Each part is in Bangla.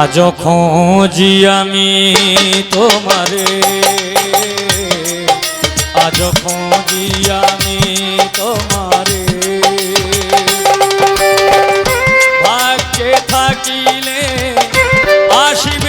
আজ খোঁজি আমি তোমারে। আজ খোঁজি আমি তোমারে। ভাগ্যে থাকিলে আসিবে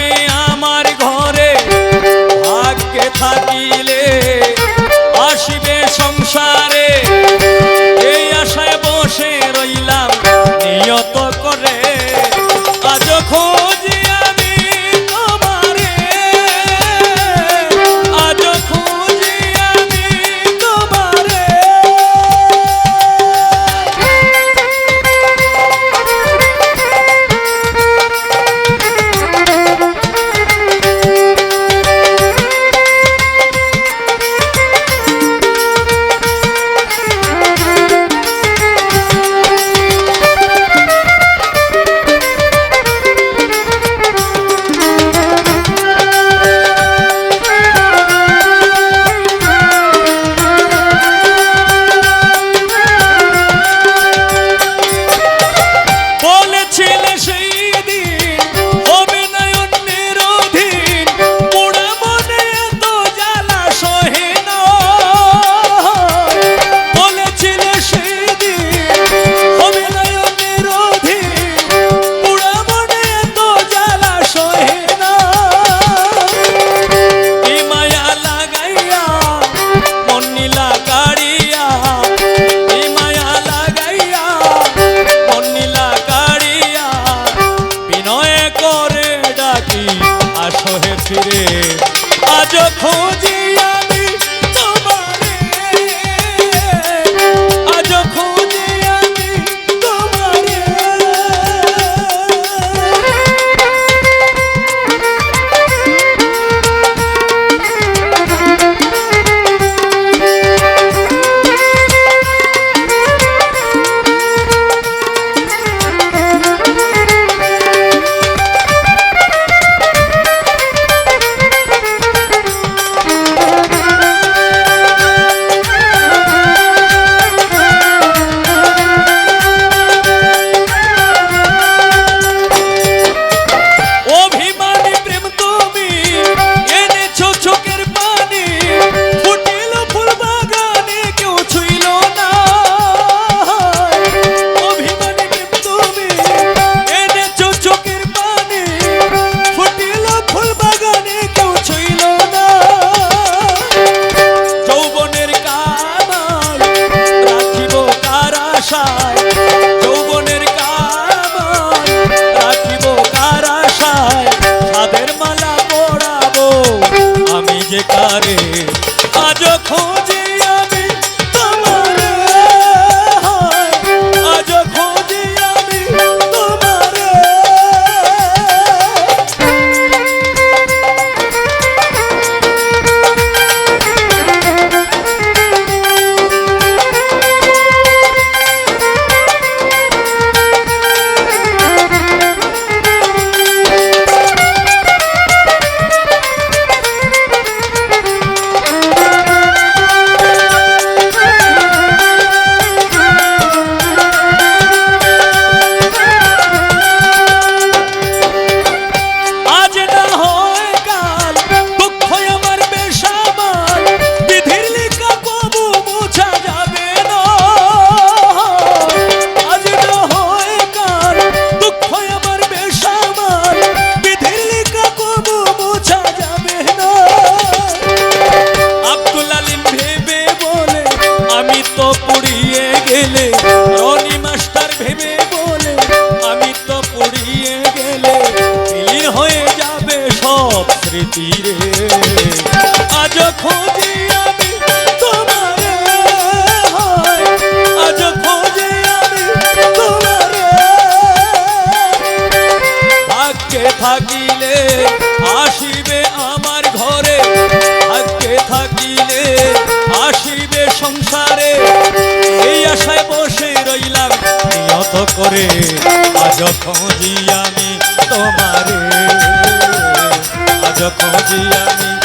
রে। আজ খোঁজে जयकारे आज खो গেলে, রনি মাস্টার ভেবে বলে, আমি তো পড়িয়ে গেলে বিলীন হয়ে যাবে সব স্মৃতিরে আজ খুঁজি আমি আজ খুঁজি থাকিলে আসিবে আমার ঘরে আজকে থাকিলে আসিবে সংসারে। করে আজ খোঁজি আমি তোমারে আজ খোঁজি আমি